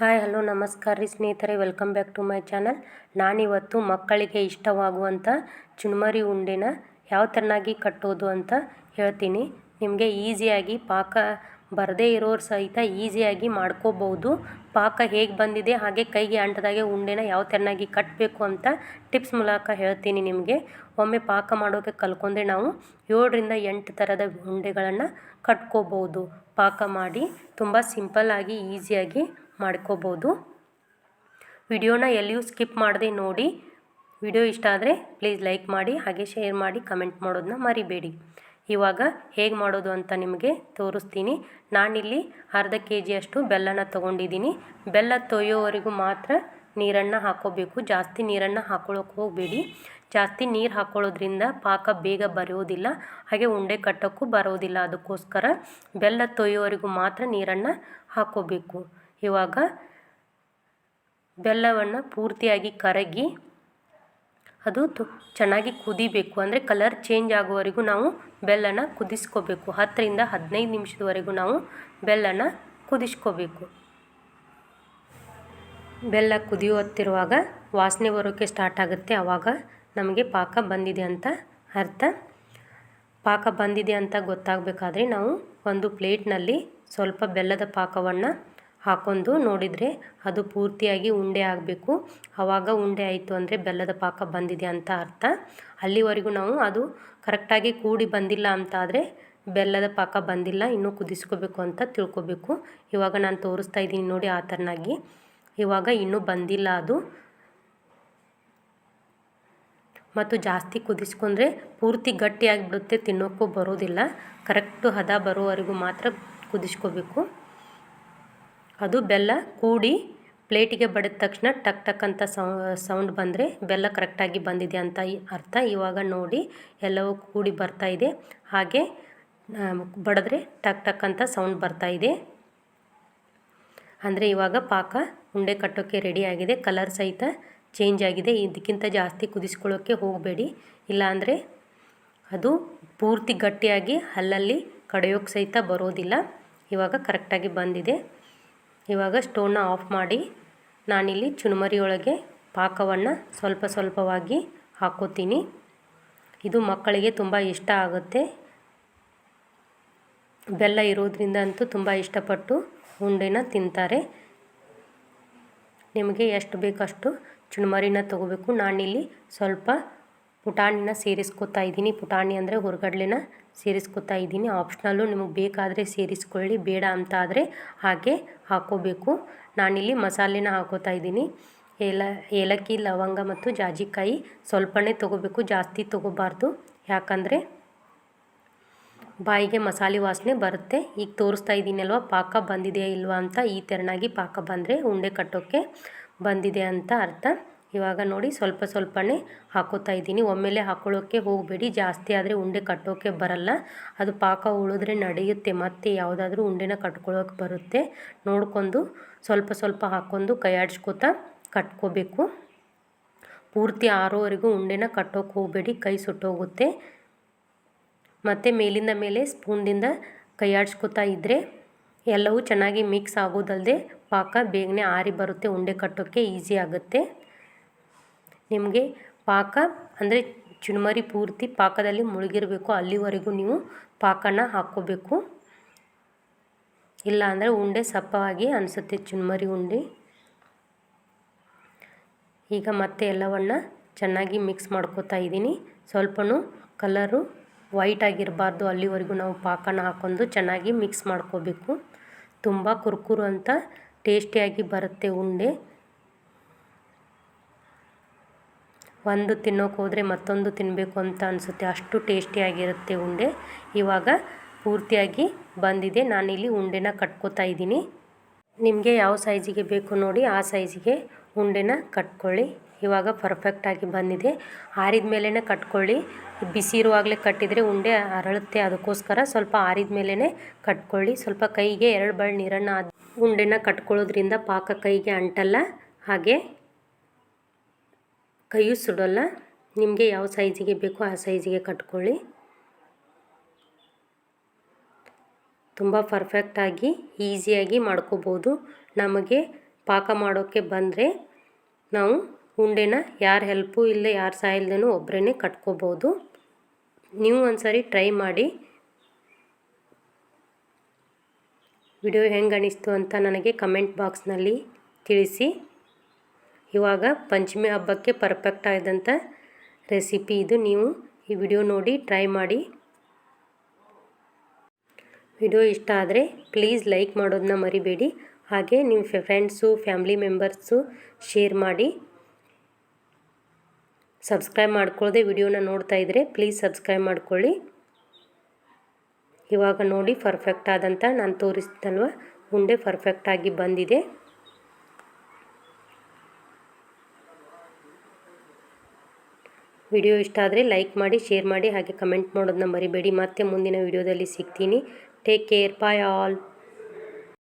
Hi, hello, ನಮಸ್ಕಾರ ರೀ ಸ್ನೇಹಿತರೆ. Welcome back to my channel ನಾನಿವತ್ತು ಮಕ್ಕಳಿಗೆ ಇಷ್ಟವಾಗುವಂಥ ಚುಣ್ಮರಿ ಉಂಡೆನ ಯಾವ ಥರನಾಗಿ ಕಟ್ಟೋದು ಅಂತ ಹೇಳ್ತೀನಿ. ನಿಮಗೆ ಈಸಿಯಾಗಿ ಪಾಕ ಬರದೇ ಇರೋರು ಸಹಿತ ಈಸಿಯಾಗಿ ಮಾಡ್ಕೋಬೋದು. ಪಾಕ ಹೇಗೆ ಬಂದಿದೆ, ಹಾಗೆ ಕೈಗೆ ಅಂಟದಾಗೆ ಉಂಡೆನ ಯಾವ ಥರನಾಗಿ ಕಟ್ಟಬೇಕು ಅಂತ ಟಿಪ್ಸ್ ಮೂಲಕ ಹೇಳ್ತೀನಿ ನಿಮಗೆ. ಒಮ್ಮೆ ಪಾಕ ಮಾಡೋಕ್ಕೆ ಕಲ್ಕೊಂಡ್ರೆ ನಾವು ಏಳರಿಂದ ಎಂಟು ಥರದ ಉಂಡೆಗಳನ್ನು ಕಟ್ಕೋಬೋದು. ಪಾಕ ಮಾಡಿ ತುಂಬ ಸಿಂಪಲ್ಲಾಗಿ ಈಸಿಯಾಗಿ ಮಾಡ್ಕೋಬೋದು. ವಿಡಿಯೋನ ಎಲ್ಲಿಯೂ ಸ್ಕಿಪ್ ಮಾಡದೆ ನೋಡಿ. ವಿಡಿಯೋ ಇಷ್ಟ ಆದರೆ ಪ್ಲೀಸ್ ಲೈಕ್ ಮಾಡಿ, ಹಾಗೆ ಶೇರ್ ಮಾಡಿ, ಕಮೆಂಟ್ ಮಾಡೋದನ್ನ ಮರಿಬೇಡಿ. ಇವಾಗ ಹೇಗೆ ಮಾಡೋದು ಅಂತ ನಿಮಗೆ ತೋರಿಸ್ತೀನಿ. ನಾನಿಲ್ಲಿ ಅರ್ಧ ಕೆ ಜಿಯಷ್ಟು ಬೆಲ್ಲನ ತೊಗೊಂಡಿದ್ದೀನಿ. ಬೆಲ್ಲ ತೊಯ್ಯೋವರೆಗೂ ಮಾತ್ರ ನೀರನ್ನು ಹಾಕೋಬೇಕು. ಜಾಸ್ತಿ ನೀರನ್ನು ಹಾಕೊಳ್ಳೋಕೆ ಹೋಗಬೇಡಿ. ಜಾಸ್ತಿ ನೀರು ಹಾಕೊಳ್ಳೋದ್ರಿಂದ ಪಾಕ ಬೇಗ ಬರೋದಿಲ್ಲ. ಹಾಗೆ ಉಂಡೆ ಕಟ್ಟೋಕ್ಕೂ ಬರೋದಿಲ್ಲ. ಅದಕ್ಕೋಸ್ಕರ ಬೆಲ್ಲ ತೊಯ್ಯೋವರೆಗೂ ಮಾತ್ರ ನೀರನ್ನು ಹಾಕೋಬೇಕು. ಇವಾಗ ಬೆಲ್ಲವನ್ನು ಪೂರ್ತಿಯಾಗಿ ಕರಗಿ ಅದು ತು ಚೆನ್ನಾಗಿ ಕುದಿಬೇಕು. ಅಂದರೆ ಕಲರ್ ಚೇಂಜ್ ಆಗುವವರೆಗೂ ನಾವು ಬೆಲ್ಲನ ಕುದಿಸ್ಕೋಬೇಕು. ಹತ್ತರಿಂದ ಹದಿನೈದು ನಿಮಿಷದವರೆಗೂ ನಾವು ಬೆಲ್ಲನ ಕುದಿಸ್ಕೋಬೇಕು. ಬೆಲ್ಲ ಕುದಿಯುತ್ತಿರುವಾಗ ವಾಸನೆ ಬರೋಕ್ಕೆ ಸ್ಟಾರ್ಟ್ ಆಗುತ್ತೆ. ಆವಾಗ ನಮಗೆ ಪಾಕ ಬಂದಿದೆ ಅಂತ ಅರ್ಥ. ಪಾಕ ಬಂದಿದೆ ಅಂತ ಗೊತ್ತಾಗಬೇಕಾದ್ರೆ ನಾವು ಒಂದು ಪ್ಲೇಟ್ನಲ್ಲಿ ಸ್ವಲ್ಪ ಬೆಲ್ಲದ ಪಾಕವನ್ನು ಹಾಕೊಂಡು ನೋಡಿದರೆ ಅದು ಪೂರ್ತಿಯಾಗಿ ಉಂಡೆ ಆಗಬೇಕು. ಆವಾಗ ಉಂಡೆ ಆಯಿತು ಅಂದರೆ ಬೆಲ್ಲದ ಪಾಕ ಬಂದಿದೆ ಅಂತ ಅರ್ಥ. ಅಲ್ಲಿವರೆಗೂ ನಾವು ಅದು ಕರೆಕ್ಟಾಗಿ ಕೂಡಿ ಬಂದಿಲ್ಲ ಅಂತ ಆದರೆ ಬೆಲ್ಲದ ಪಾಕ ಬಂದಿಲ್ಲ, ಇನ್ನೂ ಕುದಿಸ್ಕೋಬೇಕು ಅಂತ ತಿಳ್ಕೊಬೇಕು. ಇವಾಗ ನಾನು ತೋರಿಸ್ತಾ ಇದ್ದೀನಿ ನೋಡಿ ಆ ಥರನಾಗಿ ಇವಾಗ ಇನ್ನೂ ಬಂದಿಲ್ಲ ಅದು. ಮತ್ತು ಜಾಸ್ತಿ ಕುದಿಸ್ಕೊಂಡ್ರೆ ಪೂರ್ತಿ ಗಟ್ಟಿಯಾಗಿಬಿಡುತ್ತೆ, ತಿನ್ನೋಕ್ಕೂ ಬರೋದಿಲ್ಲ. ಕರೆಕ್ಟು ಹದ ಬರೋವರೆಗೂ ಮಾತ್ರ ಕುದಿಸ್ಕೋಬೇಕು. ಅದು ಬೆಲ್ಲ ಕೂಡಿ ಪ್ಲೇಟಿಗೆ ಬಡಿದ ತಕ್ಷಣ ಟಕ್ ಟಕ್ ಅಂತ ಸೌಂಡ್ ಬಂದರೆ ಬೆಲ್ಲ ಕರೆಕ್ಟಾಗಿ ಬಂದಿದೆ ಅಂತ ಅರ್ಥ. ಇವಾಗ ನೋಡಿ ಎಲ್ಲವೂ ಕೂಡಿ ಬರ್ತಾ ಇದೆ. ಹಾಗೆ ಬಡಿದ್ರೆ ಟಕ್ ಟಕ್ ಅಂತ ಸೌಂಡ್ ಬರ್ತಾ ಇದೆ. ಅಂದರೆ ಇವಾಗ ಪಾಕ ಉಂಡೆ ಕಟ್ಟೋಕ್ಕೆ ರೆಡಿ ಆಗಿದೆ. ಕಲರ್ ಸಹಿತ ಚೇಂಜ್ ಆಗಿದೆ. ಇದಕ್ಕಿಂತ ಜಾಸ್ತಿ ಕುದಿಸ್ಕೊಳ್ಳೋಕ್ಕೆ ಹೋಗಬೇಡಿ. ಇಲ್ಲಾಂದರೆ ಅದು ಪೂರ್ತಿ ಗಟ್ಟಿಯಾಗಿ ಅಲ್ಲಲ್ಲಿ ಕಡೆಯೋಕೆ ಸಹಿತ ಬರೋದಿಲ್ಲ. ಇವಾಗ ಕರೆಕ್ಟಾಗಿ ಬಂದಿದೆ. ಇವಾಗ ಸ್ಟೋವ್ನ ಆಫ್ ಮಾಡಿ ನಾನಿಲ್ಲಿ ಚುರುಮರಿಯೊಳಗೆ ಪಾಕವನ್ನು ಸ್ವಲ್ಪ ಸ್ವಲ್ಪವಾಗಿ ಹಾಕೋತೀನಿ. ಇದು ಮಕ್ಕಳಿಗೆ ತುಂಬ ಇಷ್ಟ ಆಗುತ್ತೆ. ಬೆಲ್ಲ ಇರೋದ್ರಿಂದ ಅಂತೂ ತುಂಬ ಇಷ್ಟಪಟ್ಟು ಉಂಡೆನ ತಿಂತಾರೆ. ನಿಮಗೆ ಎಷ್ಟು ಬೇಕಷ್ಟು ಚುರುಮರಿನ ತಗೋಬೇಕು. ನಾನಿಲ್ಲಿ ಸ್ವಲ್ಪ ಪುಟಾಣಿನ ಸೇರಿಸ್ಕೊತಾ ಇದ್ದೀನಿ. ಪುಟಾಣಿ ಅಂದರೆ ಹೊರಗಡಲೆನ ಸೇರಿಸ್ಕೊತಾ ಇದ್ದೀನಿ. ಆಪ್ಷನಲ್ಲು ನಿಮಗೆ ಬೇಕಾದರೆ ಸೇರಿಸ್ಕೊಳ್ಳಿ, ಬೇಡ ಅಂತ ಆದರೆ ಹಾಗೆ ಹಾಕೋಬೇಕು. ನಾನಿಲ್ಲಿ ಮಸಾಲೆನ ಹಾಕೋತಾ ಇದ್ದೀನಿ. ಏಲ, ಏಲಕ್ಕಿ, ಲವಂಗ ಮತ್ತು ಜಾಜಿಕಾಯಿ ಸ್ವಲ್ಪನೇ ತೊಗೋಬೇಕು, ಜಾಸ್ತಿ ತೊಗೋಬಾರ್ದು. ಯಾಕಂದರೆ ಬಾಯಿಗೆ ಮಸಾಲೆ ವಾಸನೆ ಬರುತ್ತೆ. ಈಗ ತೋರಿಸ್ತಾ ಇದ್ದೀನಲ್ವ, ಪಾಕ ಬಂದಿದೆಯಾ ಇಲ್ವಾ ಅಂತ ಈ ತೆರನಾಗಿ ಪಾಕ ಬಂದರೆ ಉಂಡೆ ಕಟ್ಟೋಕ್ಕೆ ಬಂದಿದೆ ಅಂತ ಅರ್ಥ. ಇವಾಗ ನೋಡಿ ಸ್ವಲ್ಪ ಸ್ವಲ್ಪನೇ ಹಾಕೋತಾ ಇದ್ದೀನಿ. ಒಮ್ಮೆಲೆ ಹಾಕೊಳ್ಳೋಕ್ಕೆ ಹೋಗಬೇಡಿ. ಜಾಸ್ತಿ ಆದರೆ ಉಂಡೆ ಕಟ್ಟೋಕ್ಕೆ ಬರಲ್ಲ. ಅದು ಪಾಕ ಉಳಿದ್ರೆ ನಡೆಯುತ್ತೆ. ಮತ್ತೆ ಯಾವುದಾದ್ರೂ ಉಂಡೆನ ಕಟ್ಕೊಳ್ಳೋಕೆ ಬರುತ್ತೆ. ನೋಡ್ಕೊಂಡು ಸ್ವಲ್ಪ ಸ್ವಲ್ಪ ಹಾಕ್ಕೊಂಡು ಕೈಯಾಡ್ಸ್ಕೊತ ಕಟ್ಕೋಬೇಕು. ಪೂರ್ತಿ ಆರೋವರೆಗೂ ಉಂಡೆನ ಕಟ್ಟೋಕೆ ಹೋಗಬೇಡಿ. ಕೈ ಸುಟ್ಟೋಗುತ್ತೆ. ಮತ್ತು ಮೇಲಿಂದ ಮೇಲೆ ಸ್ಪೂನ್ದಿಂದ ಕೈಯಾಡ್ಸ್ಕೊತಾ ಇದ್ದರೆ ಎಲ್ಲವೂ ಚೆನ್ನಾಗಿ ಮಿಕ್ಸ್ ಆಗೋದಲ್ಲದೆ ಪಾಕ ಬೇಗನೆ ಆರಿ ಬರುತ್ತೆ. ಉಂಡೆ ಕಟ್ಟೋಕ್ಕೆ ಈಸಿ ಆಗುತ್ತೆ. ನಿಮಗೆ ಪಾಕ, ಅಂದರೆ ಚುರುಮರಿ ಪೂರ್ತಿ ಪಾಕದಲ್ಲಿ ಮುಳುಗಿರಬೇಕು, ಅಲ್ಲಿವರೆಗೂ ನೀವು ಪಾಕನ ಹಾಕ್ಕೋಬೇಕು. ಇಲ್ಲ ಅಂದರೆ ಉಂಡೆ ಸಪ್ಪವಾಗಿ ಅನಿಸುತ್ತೆ ಚುರುಮರಿ ಉಂಡೆ. ಈಗ ಮತ್ತೆ ಎಲ್ಲವನ್ನು ಚೆನ್ನಾಗಿ ಮಿಕ್ಸ್ ಮಾಡ್ಕೋತಾ ಇದ್ದೀನಿ. ಸ್ವಲ್ಪನೂ ಕಲರು ವೈಟ್ ಆಗಿರಬಾರ್ದು, ಅಲ್ಲಿವರೆಗೂ ನಾವು ಪಾಕನ ಹಾಕೊಂಡು ಚೆನ್ನಾಗಿ ಮಿಕ್ಸ್ ಮಾಡ್ಕೋಬೇಕು. ತುಂಬ ಕುರ್ಕುರು ಅಂತ ಟೇಸ್ಟಿಯಾಗಿ ಬರುತ್ತೆ ಉಂಡೆ. ಒಂದು ತಿನ್ನೋಕೆ ಹೋದರೆ ಮತ್ತೊಂದು ತಿನ್ನಬೇಕು ಅಂತ ಅನಿಸುತ್ತೆ. ಅಷ್ಟು ಟೇಸ್ಟಿಯಾಗಿರುತ್ತೆ ಉಂಡೆ. ಇವಾಗ ಪೂರ್ತಿಯಾಗಿ ಬಂದಿದೆ. ನಾನಿಲ್ಲಿ ಉಂಡೆನ ಕಟ್ಕೋತಾ ಇದ್ದೀನಿ. ನಿಮಗೆ ಯಾವ ಸೈಜಿಗೆ ಬೇಕು ನೋಡಿ ಆ ಸೈಜಿಗೆ ಉಂಡೆನ ಕಟ್ಕೊಳ್ಳಿ. ಇವಾಗ ಪರ್ಫೆಕ್ಟಾಗಿ ಬಂದಿದೆ. ಆರಿದ ಮೇಲೇ ಕಟ್ಕೊಳ್ಳಿ. ಬಿಸಿ ಇರುವಾಗಲೇ ಕಟ್ಟಿದರೆ ಉಂಡೆ ಅರಳುತ್ತೆ. ಅದಕ್ಕೋಸ್ಕರ ಸ್ವಲ್ಪ ಆರಿದ ಮೇಲೇ ಕಟ್ಕೊಳ್ಳಿ. ಸ್ವಲ್ಪ ಕೈಗೆ ಎರಡು ಬಳ್ಳಿ ನೀರನ್ನು ಉಂಡೆನ ಕಟ್ಕೊಳ್ಳೋದ್ರಿಂದ ಪಾಕ ಕೈಗೆ ಅಂಟಲ್ಲ. ಹಾಗೆ ಕೈಯು ಸುಡೋಲ್ಲ. ನಿಮಗೆ ಯಾವ ಸೈಜಿಗೆ ಬೇಕೋ ಆ ಸೈಜಿಗೆ ಕಟ್ಕೊಳ್ಳಿ. ತುಂಬ ಪರ್ಫೆಕ್ಟಾಗಿ ಈಸಿಯಾಗಿ ಮಾಡ್ಕೋಬೋದು. ನಮಗೆ ಪಾಕ ಮಾಡೋಕ್ಕೆ ಬಂದರೆ ನಾವು ಉಂಡೆನ ಯಾರ ಹೆಲ್ಪು ಇಲ್ಲ ಯಾರ ಸಹ ಇಲ್ದೇನೂ ಒಬ್ಬರೇ ಕಟ್ಕೋಬೋದು. ನೀವು ಒಂದ್ಸರಿ ಟ್ರೈ ಮಾಡಿ. ವಿಡಿಯೋ ಹೆಂಗೆ ಅನಿಸ್ತು ಅಂತ ನನಗೆ ಕಮೆಂಟ್ ಬಾಕ್ಸ್ನಲ್ಲಿ ತಿಳಿಸಿ. ಇವಾಗ ಪಂಚಮಿ ಹಬ್ಬಕ್ಕೆ ಪರ್ಫೆಕ್ಟ್ ಆಗಿದಂಥ ರೆಸಿಪಿ ಇದು. ನೀವು ಈ ವಿಡಿಯೋ ನೋಡಿ, ಟ್ರೈ ಮಾಡಿ. ವಿಡಿಯೋ ಇಷ್ಟ ಆದರೆ ಪ್ಲೀಸ್ ಲೈಕ್ ಮಾಡೋದನ್ನ ಮರಿಬೇಡಿ. ಹಾಗೆ ನಿಮ್ಮ ಫ್ರೆಂಡ್ಸು, ಫ್ಯಾಮ್ಲಿ ಮೆಂಬರ್ಸು ಶೇರ್ ಮಾಡಿ. ಸಬ್ಸ್ಕ್ರೈಬ್ ಮಾಡ್ಕೊಳ್ಳದೆ ವಿಡಿಯೋನ ನೋಡ್ತಾ ಇದ್ದರೆ ಪ್ಲೀಸ್ ಸಬ್ಸ್ಕ್ರೈಬ್ ಮಾಡ್ಕೊಳ್ಳಿ. ಇವಾಗ ನೋಡಿ, ಪರ್ಫೆಕ್ಟ್ ಆದಂಥ ನಾನು ತೋರಿಸಿದಲ್ವ ಉಂಡೆ ಪರ್ಫೆಕ್ಟಾಗಿ ಬಂದಿದೆ. ವಿಡಿಯೋ ಇಷ್ಟ ಆದರೆ ಲೈಕ್ ಮಾಡಿ, ಶೇರ್ ಮಾಡಿ ಹಾಗೆ ಕಮೆಂಟ್ ಮಾಡೋದನ್ನ ಮರಿಬೇಡಿ. ಮತ್ತೆ ಮುಂದಿನ ವಿಡಿಯೋದಲ್ಲಿ ಸಿಗ್ತೀನಿ. Take care bye all